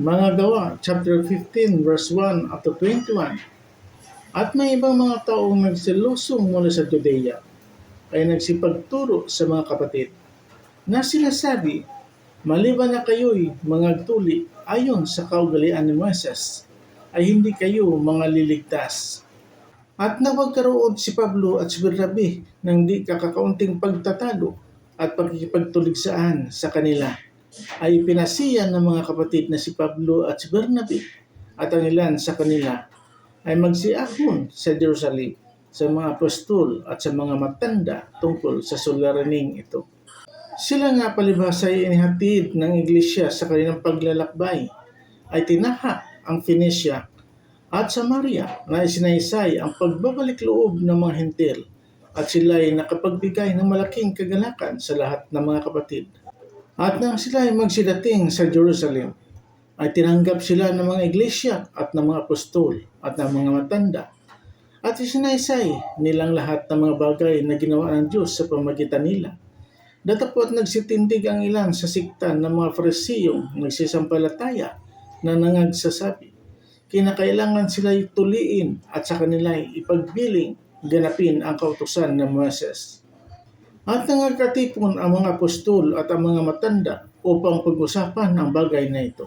Mga gawa, chapter 15, verse 1 up to 21. At may ibang mga taong nagsilusong mula sa Judea ay nagsipagturo sa mga kapatid na sinasabi, maliban na kayo'y mga tuli ayon sa kaugalian ni Moses, ay hindi kayo mga liligtas. At nawagkaroon si Pablo at si Bernabe ng di kakakaunting pagtatalo at pagkikipagtuligsaan sa kanila ay pinasiyan ng mga kapatid na si Pablo at si Bernabe at ang ilan sa kanila ay magsiahon sa Jerusalem sa mga apostol at sa mga matanda tungkol sa suliraning ito. Sila nga palibhas ay inihatid ng iglesia sa kanilang paglalakbay ay tinaha ang Phoenicia at Samaria na isinaysay ang pagbabalik loob ng mga hentil at sila ay nakapagbigay ng malaking kagalakan sa lahat ng mga kapatid. At nang sila ay magsidating sa Jerusalem, ay tinanggap sila ng mga iglesia at ng mga apostol at ng mga matanda at isinaysay nilang lahat ng mga bagay na ginawa ng Diyos sa pamagitan nila. Datapot nagsitindig ang ilan sa siktan ng mga farisiyong nagsisampalataya na nangagsasabi. Kinakailangan sila tuliin at sa kanila ipagbiling ganapin ang kautusan ng Moses. At nangagkatipon ang mga apostol at ang mga matanda upang pag-usapan ang bagay na ito.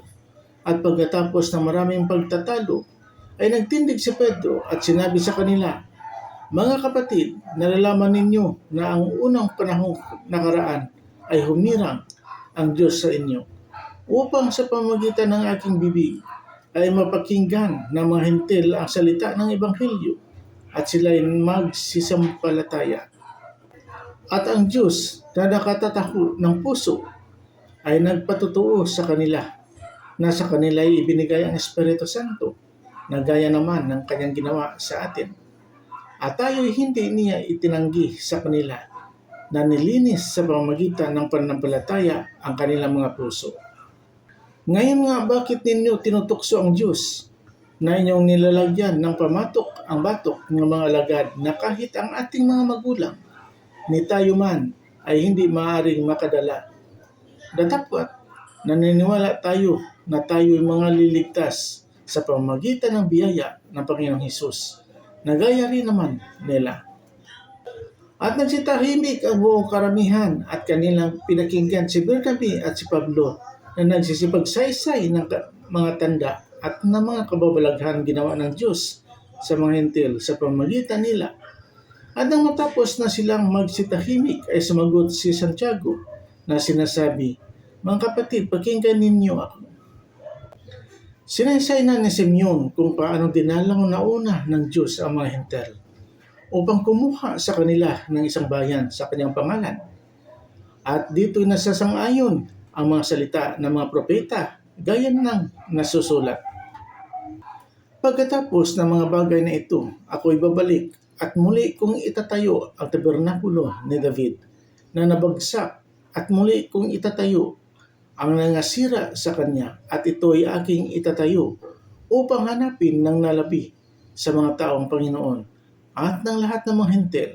At pagkatapos ng maraming pagtatalo, ay nagtindig si Pedro at sinabi sa kanila, Mga kapatid, nalalaman ninyo na ang unang panahong nakaraan ay humirang ang Diyos sa inyo upang sa pamagitan ng aking bibig ay mapakinggan ng mga hintil ang salita ng Ebanghelyo at sila'y magsisampalataya. At ang Diyos na nakatataho ng puso ay nagpatutuo sa kanila na sa kanila ay ibinigay ang Espiritu Santo na gaya naman ng kanyang ginawa sa atin. At tayo'y hindi niya itinanggi sa kanila na nilinis sa pamamagitan ng pananampalataya ang kanilang mga puso. Ngayon nga bakit ninyo tinutukso ang Diyos na inyong nilalagyan ng pamatok ang batok ng mga alagad na kahit ang ating mga magulang ni tayo man ay hindi maaring makadala. Datapwat, naniniwala tayo na tayo'y mga liligtas sa pamamagitan ng biyaya ng Panginoong Hesus na gaya rin naman nila. At nagsitahimik ang buong karamihan at kanilang pinakinggan si Bernabe at si Pablo na nagsisipagsaysay ng mga tanda at ng mga kababalaghan ginawa ng Diyos sa mga hentil sa pamagitan nila. At nang matapos na silang magsitahimik ay sumagot si Santiago na sinasabi, Mga kapatid, pakinggan ninyo ako. Sinaysay na ni Simeon kung paano dinalang nauna ng Diyos ang mga hentil upang kumuha sa kanila ng isang bayan sa kanyang pangalan. At dito'y nasasang-ayon ang mga salita ng mga propeta gaya ng nasusulat. Pagkatapos ng mga bagay na ito, ako'y babalik at muli kong itatayo ang tabernakulo ni David na nabagsak at muli kong itatayo ang nangasira sa kanya at ito ay aking itatayo upang hanapin ng nalabi sa mga taong Panginoon at ng lahat ng mga hentel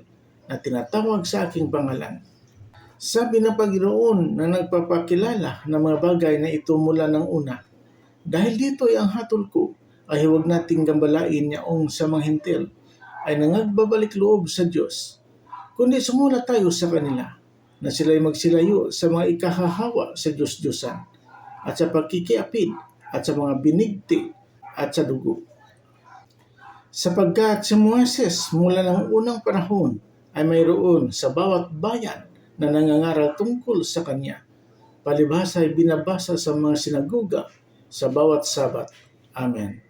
na tinatawag sa aking pangalan. Sabi ng Panginoon na nagpapakilala ng mga bagay na ito mula ng una. Dahil dito ay ang hatol ko ay huwag nating gambalain yaong sa mga hentil ay nangagbabalik loob sa Diyos. Kundi sumula tayo sa kanila na sila'y magsilayo sa mga ikahahawa sa Diyos-Diyosan at sa pagkikiapid at sa mga binigti at sa dugo. Sapagkat si Moises mula ng unang panahon ay mayroon sa bawat bayan na nangangaral tungkol sa kanya. Palibhasa ay binabasa sa mga sinagoga sa bawat sabat. Amen.